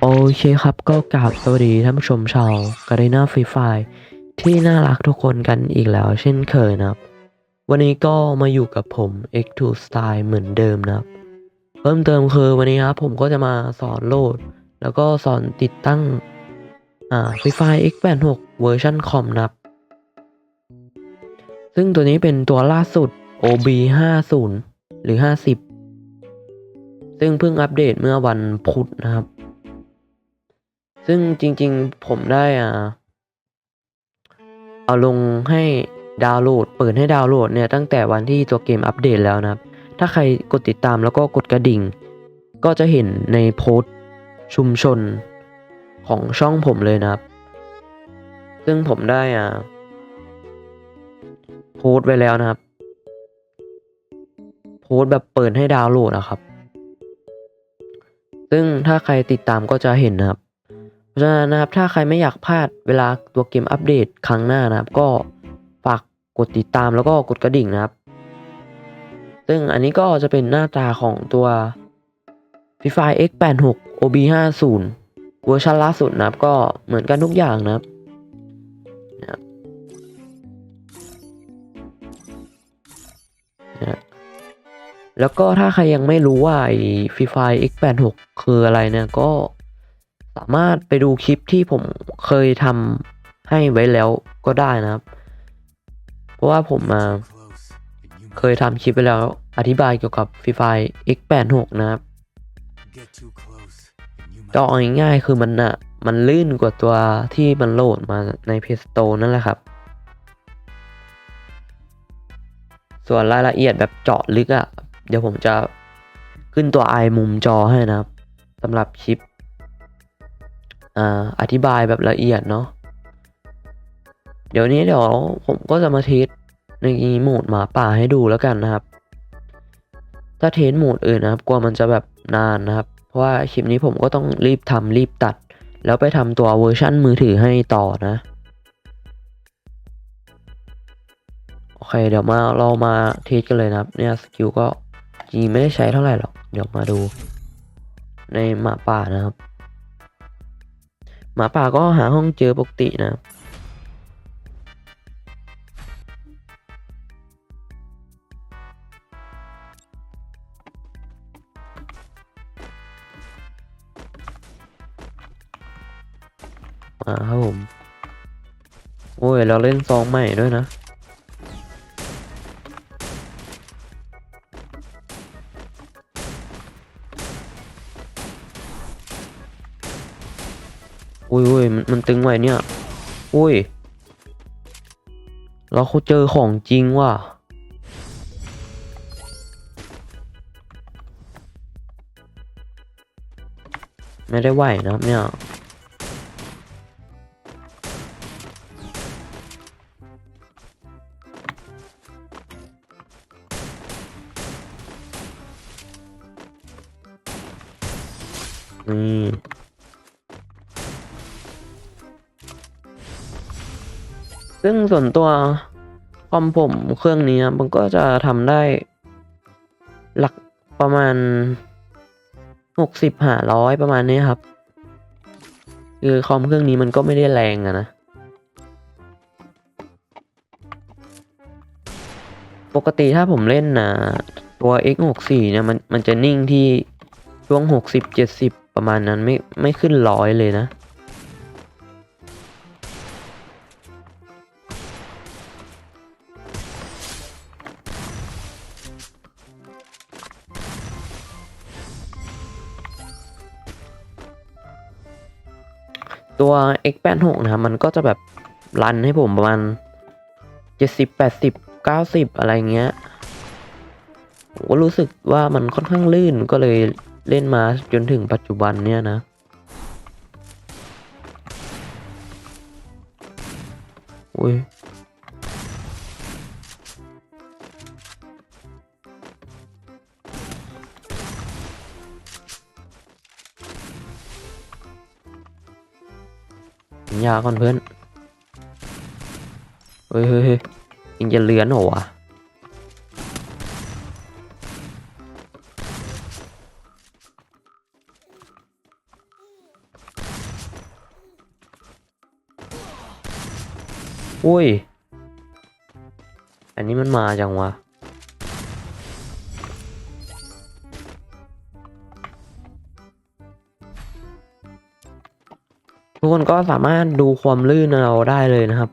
โอเคครับก็กราบสวัสดีท่านผู้ชมชาวกรีนาฟรีไฟที่น่ารักทุกคนกันอีกแล้วเช่นเคยนะครับ วันนี้ก็มาอยู่กับผม X2 Style เหมือนเดิมนะครับ เพิ่มเติมคือวันนี้ครับผมก็จะมาสอนโหลด แล้วก็สอนติดตั้งอ่าฟรีไฟ X86 เวอร์ชันคอมนะครับ ซึ่งตัวนี้เป็นตัวล่าสุด OB 50 หรือ 50 ซึ่งเพิ่งอัปเดตเมื่อวันพุธนะครับ ซึ่งจริงๆผมได้อ่าเอาลงให้ดาวน์โหลด เปิดให้ดาวน์โหลดเนี่ยตั้งแต่วันที่ตัวเกมอัปเดตแล้วนะครับ ถ้าใครกดติดตามแล้วก็กดกระดิ่ง ก็จะเห็นในโพสต์ชุมชนของช่องผมเลยนะครับ ซึ่งผมได้อ่าโพสต์ไว้แล้วนะครับ โพสต์แบบเปิดให้ดาวน์โหลดนะครับ ซึ่งถ้าใครติดตามก็จะเห็นนะครับ ราะฉะนั้นนะครับถ้าใครไม่อยากพลาดเวลาตัวเกมอัปเดตครั้งหน้านะครับ ก็ฝากกดติดตามแล้วก็กดกระดิ่งนะครับ ซึ่งอันนี้ก็จะเป็นหน้าตาของตัว FIFA X86 OB50 เวอร์ชันล่าสุดนะครับ ก็เหมือนกันทุกอย่างนะครับนะครับนะครับแล้วก็ถ้าใครยังไม่รู้ว่าไอ้ FIFA X86 คืออะไรเนี่ยก็ สามารถไปดูคลิปที่ผมเคยทำให้ไว้แล้วก็ได้นะครับ เพราะว่าผมมาเคยทำคลิปไปแล้วอธิบายเกี่ยวกับ Free Fire X86 นะครับก็เอาง่ายๆคือมันอะมันลื่นกว่าตัวที่มันโหลดมาใน Play Store นั่นแหละครับ ส่วนรายละเอียดแบบเจาะลึกอะเดี๋ยวผมจะขึ้นตัวไอมุมจอให้นะครับสำหรับคลิป อ่าอธิบายแบบละเอียดเนาะเดี๋ยวนี้เดี๋ยวผมก็จะมาเทสในโหมดหมาป่าให้ดูแล้วกันนะครับ ถ้าเทสโหมดอื่นนะครับกลัวมันจะแบบนานนะครับ เพราะว่าคลิปนี้ผมก็ต้องรีบทำรีบตัด แล้วไปทำตัวเวอร์ชั่นมือถือให้ต่อนะโอเคเดี๋ยวมาเรามาเทสกันเลยนะครับ เนี่ยสกิลก็จริงไม่ได้ใช้เท่าไหร่หรอกเดี๋ยวมาดูในหมาป่านะครับ หมาป่าก็หาห้องเจอปกตินะมาครับผม โอ้ย เราเล่นซองใหม่ด้วยนะ มันตึงไว้เนี่ย อุ้ย เราเขาเจอของจริงว่ะ ไม่ได้ไหวนะครับเนี่ยนี่ ซึ่งส่วนตัวคอมผมเครื่องนี้นะมันก็จะทำได้หลักประมาณหกสิบหาร้อยประมาณนี้ครับ คือคอมเครื่องนี้มันก็ไม่ได้แรงอะนะ ปกติถ้าผมเล่นนะตัว X64 เนี่ยมันมันจะนิ่งที่ช่วง 60 70 ประมาณนั้นไม่ไม่ขึ้นร้อยเลยนะ ตัว X86 นะครับมันก็จะแบบรันให้ผมประมาณ 70 80 90 อะไรเงี้ยผมก็รู้สึกว่ามันค่อนข้างลื่นก็เลยเล่นมาจนถึงปัจจุบันเนี่ยนะอุ้ย ยาก่อนเพื่อนเฮ้ยเฮ้ยยิงจะเลือนหัวอุ้ย อันนี้มันมาจังวะ ทุกคนก็สามารถดูความลื่นเราได้เลยนะครับ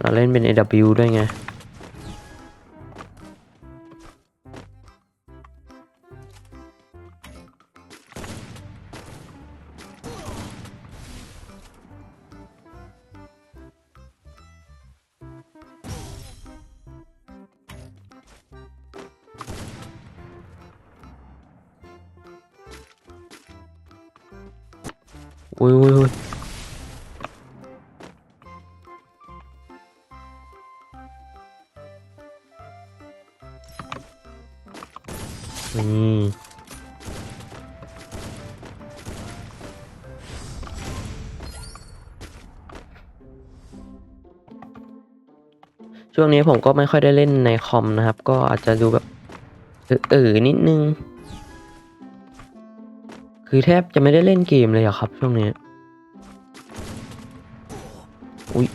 เราเล่นเป็น AW ด้วยไง อุ้ยอุ้ยอุ้ยนี่ช่วงนี้ผมก็ไม่ค่อยได้เล่นในคอมนะครับ ก็อาจจะดูแบบเออๆนิดนึง คือแทบจะไม่ได้เล่นเกมเลยอะครับช่วงนี้อุ้ย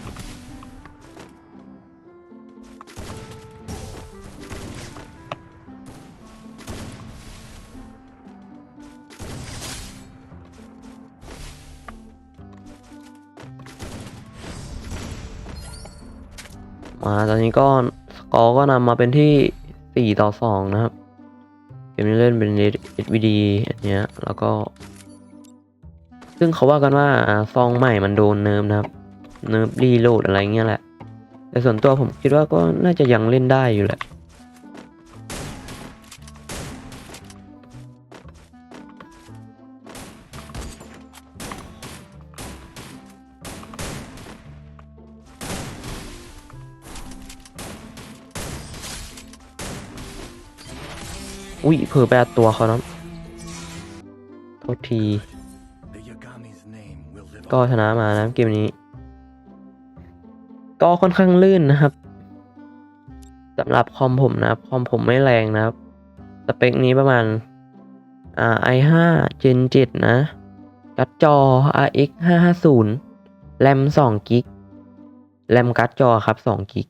มาตอนนี้ก็สกอร์ก็นำมาเป็นที่ 4 ต่อ 2 นะครับ เกมนี้เล่นเป็น SVD อันเนี้ยแล้วก็ ซึ่งเขาว่ากันว่าซองใหม่มันโดนเนิร์ฟนะครับ เนิร์ฟรีโหลดอะไรเงี้ยแหละ แต่ส่วนตัวผมคิดว่าก็น่าจะยังเล่นได้อยู่แหละ อุ้ยเผลอไปอัดตัวเขานะโทษที ก็ชนะมานะเกมนี้ ก็ค่อนข้างลื่นนะครับสำหรับคอมผมนะครับ คอมผมไม่แรงนะครับ สเปคนี้ประมาณ อ่า i5 Gen 7 นะการ์ดจอ RX 550แรม2กิกแรมการ์ดจอครับ2กิก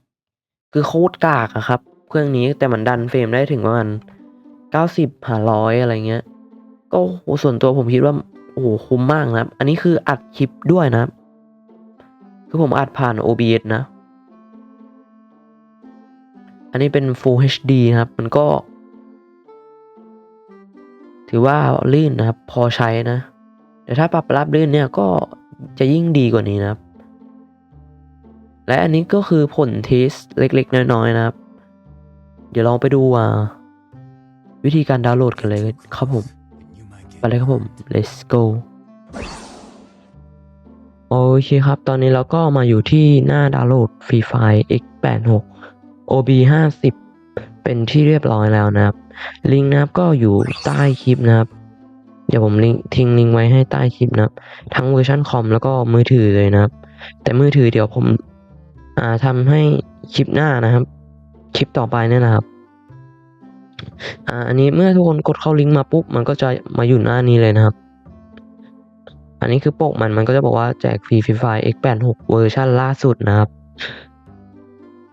คือโคตรกากอะครับ เครื่องนี้แต่มันดันเฟรมได้ถึงประมาณ 90หาร้อยอะไรเงี้ย ก็โหส่วนตัวผมคิดว่าโอ้โหคุ้มมากนะครับ อันนี้คืออัดคลิปด้วยนะครับ คือผมอัดผ่าน OBS นะ อันนี้เป็น Full HD นะครับ มันก็ ถือว่าลื่นนะครับ พอใช้นะ แต่ถ้าปรับรับลื่นเนี่ยก็จะยิ่งดีกว่านี้นะครับ และอันนี้ก็คือผลเทสเล็กๆ น้อยๆนะครับ เดี๋ยวลองไปดูอ่า วิธีการดาวน์โหลดกันเลยครับผม ไปเลยครับผม let's go โอเคครับ ตอนนี้เราก็มาอยู่ที่หน้าดาวน์โหลด Free Fire X86 OB 50 เป็นที่เรียบร้อยแล้วนะครับ ลิงก์นะครับก็อยู่ใต้คลิปนะครับ เดี๋ยวผมลิงทิ้งลิงก์ไว้ให้ใต้คลิปนะครับ ทั้งเวอร์ชันคอมแล้วก็มือถือเลยนะครับ แต่มือถือเดี๋ยวผมอ่าทำให้คลิปหน้านะครับ คลิปต่อไปเนี่ยนะครับ อ่าอันนี้เมื่อทุกคนกดเข้าลิงก์มาปุ๊บมันก็จะมาอยู่หน้านี้เลยนะครับ อันนี้คือปกมันมันก็จะบอกว่าแจกฟรีฟรีไฟ X86 เวอร์ชันล่าสุดนะครับ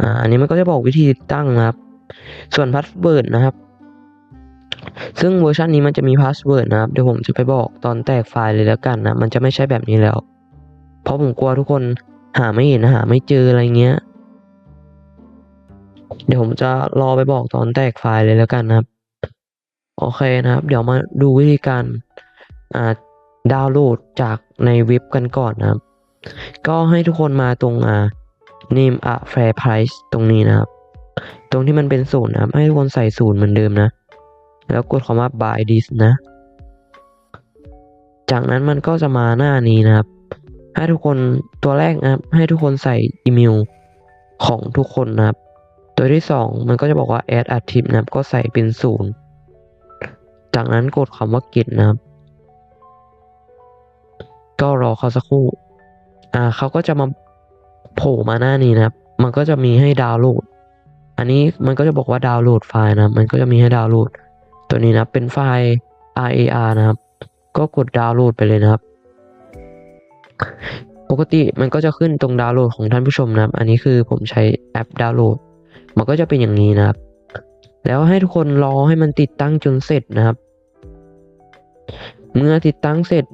อ่าอันนี้มันก็จะบอกวิธีติดตั้งนะครับ ส่วนพาสเวิร์ดนะครับ ซึ่งเวอร์ชันนี้มันจะมีพาสเวิร์ดนะครับเดี๋ยวผมจะไปบอกตอนแตกไฟล์เลยแล้วกันนะมันจะไม่ใช่แบบนี้แล้ว เพราะผมกลัวทุกคนหาไม่เห็นหาไม่เจออะไรเงี้ย เดี๋ยวผมจะรอไปบอกตอนแตกไฟล์เลยแล้วกันนะครับ โอเคนะครับ เดี๋ยวมาดูวิธีการอ่าดาวน์โหลดจากในเว็บกันก่อนนะครับ ก็ให้ทุกคนมาตรงอ่า name a fair price ตรงนี้นะครับ ตรงที่มันเป็นศูนย์นะครับ ให้ทุกคนใส่ศูนย์เหมือนเดิมนะ แล้วกดคำว่า buy this นะ จากนั้นมันก็จะมาหน้านี้นะครับ ให้ทุกคนตัวแรกนะครับ ให้ทุกคนใส่อีเมลของทุกคนนะครับ ตัวที่สองมันก็จะบอกว่า add a tip นะครับก็ใส่เป็นศูนย์จากนั้นกดคำว่า get นะครับ ก็รอเขาสักครู่ อ่าเขาก็จะมาโผล่มาหน้านี้นะครับ มันก็จะมีให้ดาวน์โหลด อันนี้มันก็จะบอกว่าดาวน์โหลดไฟล์นะครับมันก็จะมีให้ดาวน์โหลด ตัวนี้นะเป็นไฟล์ RAR นะครับ ก็กดดาวน์โหลดไปเลยนะครับปกติมันก็จะขึ้นตรงดาวน์โหลดของท่านผู้ชมนะครับ อันนี้คือผมใช้แอปดาวน์โหลด มันก็จะเป็นอย่างนี้นะครับ แล้วให้ทุกคนรอให้มันติดตั้งจนเสร็จนะครับ เมื่อติดตั้งเสร็จ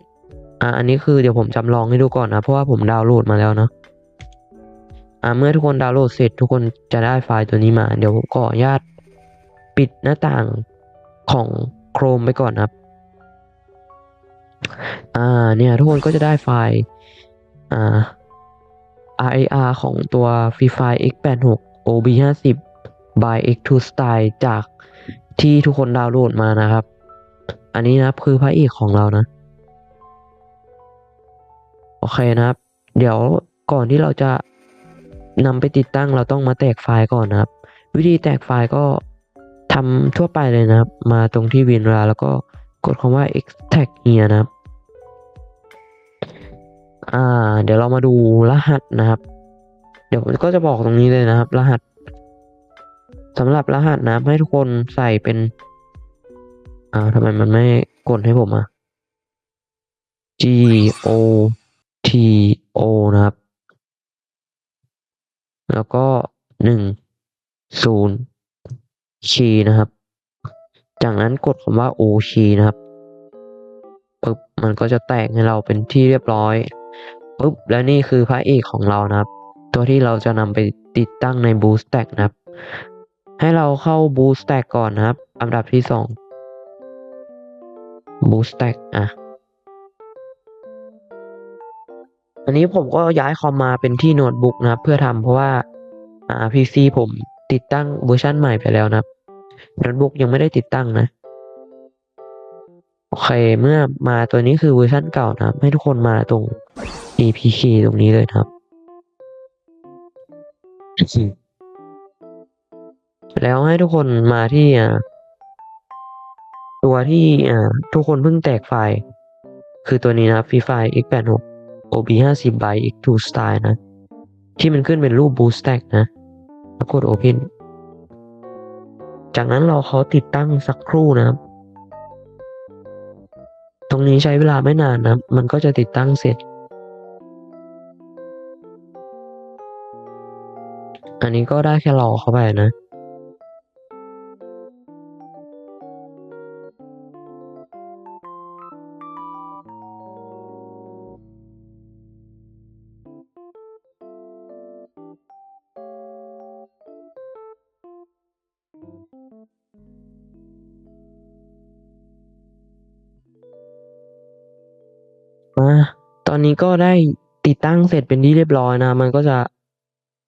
อ่าอันนี้คือเดี๋ยวผมจำลองให้ดูก่อนนะเพราะว่าผมดาวน์โหลดมาแล้วเนาะอ่าเมื่อทุกคนดาวน์โหลดเสร็จ ทุกคนจะได้ไฟล์ตัวนี้มา เดี๋ยวผมขออนุญาตปิดหน้าต่างของ Chrome ไปก่อนนะครับ อ่าเนี่ยทุกคนก็จะได้ไฟล์อ่า RAR ของตัว Free Fire X86 OB50 by X2 Style จากที่ทุกคนดาวน์โหลดมานะครับ อันนี้นะครับคือพระเอกของเรานะ โอเคนะครับ เดี๋ยวก่อนที่เราจะนำไปติดตั้งเราต้องมาแตกไฟล์ก่อนนะครับ วิธีแตกไฟล์ก็ทำทั่วไปเลยนะครับ มาตรงที่ WinRAR แล้วก็กดคำว่า extract here นะครับ อ่า เดี๋ยวเรามาดูรหัสนะครับ เดี๋ยวผมก็จะบอกตรงนี้เลยนะครับ รหัสสำหรับรหัสนะให้ทุกคนใส่เป็นอ่าทำไมมันไม่กดให้ผมอะ G O T O นะครับ แล้วก็หนึ่งศูนย์คีนะครับ จากนั้นกดคำว่า O คีนะครับปึ๊บมันก็จะแตกให้เราเป็นที่เรียบร้อยปึ๊บแล้วนี่คือพระเอกของเรานะครับ ตัวที่เราจะนำไปติดตั้งใน Boost Stack นะครับ ให้เราเข้า Boost Stack ก่อนนะครับ อันดับที่สอง Boost Stack อะ อันนี้ผมก็ย้ายคอมมาเป็นที่โน้ตบุ๊กนะครับ เพื่อทำเพราะว่าอ่า PC ผมติดตั้งเวอร์ชันใหม่ไปแล้วนะครับโน้ตบุ๊กยังไม่ได้ติดตั้งนะโอเคเมื่อมาตัวนี้คือเวอร์ชันเก่านะครับให้ทุกคนมาตรง APK ตรงนี้เลยนะครับ แล้วให้ทุกคนมาที่ตัวที่ทุกคนเพิ่งแตกไฟล์ คือตัวนี้นะครับ Free Fire X86 OB50 by X2 Style นะ ที่มันขึ้นเป็นรูป Boost Stack นะแล้วกด Open จากนั้นเราเขาติดตั้งสักครู่นะครับ ตรงนี้ใช้เวลาไม่นานนะ มันก็จะติดตั้งเสร็จ อันนี้ก็ได้แค่รอเข้าไปนะ มา ตอนนี้ก็ได้ติดตั้งเสร็จเป็นที่เรียบร้อยนะ มันก็จะ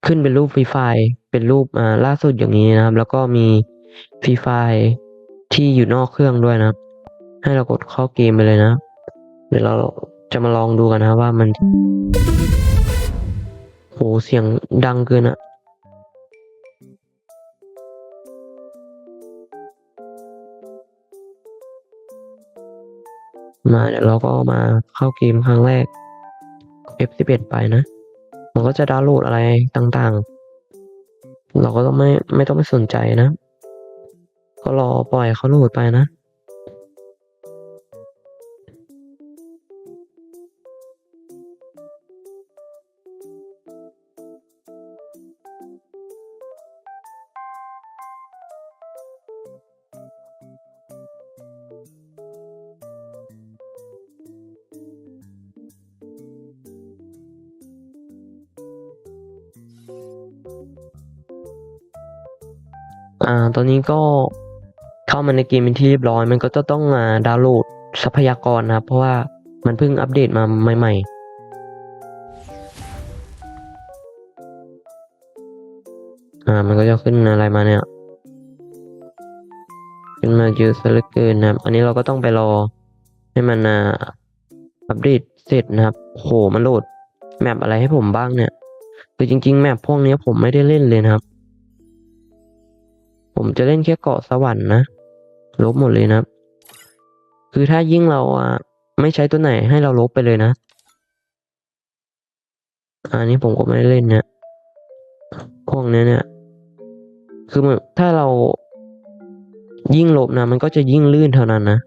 ขึ้นเป็นรูปฟรีไฟล์เป็นรูปอ่าล่าสุดอย่างนี้นะครับ แล้วก็มีฟรีไฟล์ที่อยู่นอกเครื่องด้วยนะ ให้เรากดเข้าเกมไปเลยนะ เดี๋ยวเราจะมาลองดูกันนะว่ามันโหเสียงดังเกินอะมาเดี๋ยวเราก็มาเข้าเกมครั้งแรก F11 ไปนะ มันก็จะดาวน์โหลดอะไรต่างๆ เราก็ต้องไม่ไม่ต้องไปสนใจนะ ก็รอปล่อยเขาโหลดไปนะ อ่า ตอนนี้ก็เข้ามาในเกมเป็นที่เรียบร้อย มันก็จะต้องมาดาวน์โหลดทรัพยากรนะครับ เพราะว่ามันเพิ่งอัปเดตมาใหม่ๆอ่ามันก็จะขึ้นอะไรมาเนี่ย ขึ้นมาเยอะซะเหลือเกินนะครับ อันนี้เราก็ต้องไปรอให้มันอ่าอัปเดตเสร็จนะครับ โหมันโหลดแมปอะไรให้ผมบ้างเนี่ย คือจริง ๆ แมปพวกนี้ผมไม่ได้เล่นเลยนะครับ ผมจะเล่นแค่เกาะสวรรค์นะ ลบหมดเลยนะครับ คือถ้ายิ่งเราอะไม่ใช้ตัวไหนให้เราลบไปเลยนะอันนี้ผมก็ไม่ได้เล่นเนี่ยพวกนี้เนี่ย คือมันถ้าเรายิ่งลบนะ มันก็จะยิ่งลื่นเท่านั้นนะ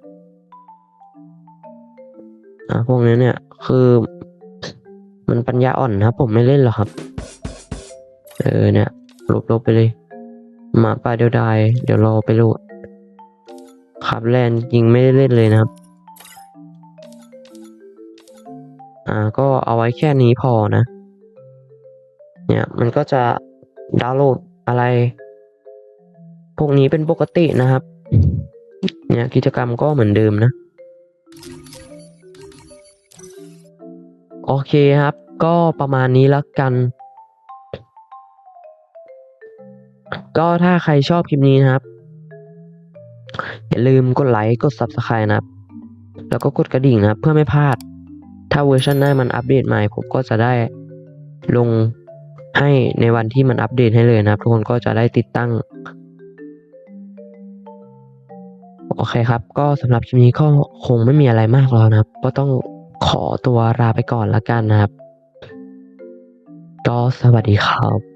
อ่าพวกนี้เนี่ย คือ มันปัญญาอ่อนนะครับผมไม่เล่นหรอกครับ เออเนี่ยลบลบไปเลยหมาป่าเดียวดายเดี๋ยวรอไปโหลดขับแลนจริงไม่ได้เล่นเลยนะครับ อ่าก็เอาไว้แค่นี้พอนะ เนี่ยมันก็จะดาวน์โหลดอะไร พวกนี้เป็นปกตินะครับ เนี่ยกิจกรรมก็เหมือนเดิมนะ โอเคครับ ก็ประมาณนี้แล้วกัน ก็ถ้าใครชอบคลิปนี้นะครับ อย่าลืมกดไลค์กด Subscribe นะครับ แล้วก็กดกระดิ่งนะครับ เพื่อไม่พลาด ถ้าเวอร์ชันหน้ามันอัปเดตใหม่ ผมก็จะได้ลงให้ในวันที่มันอัปเดตให้เลยนะครับ ทุกคนก็จะได้ติดตั้ง โอเคครับ ก็สำหรับคลิปนี้ก็คงไม่มีอะไรมากแล้วนะครับ ก็ต้องขอตัวลาไปก่อนละกันนะครับ ก็สวัสดีครับ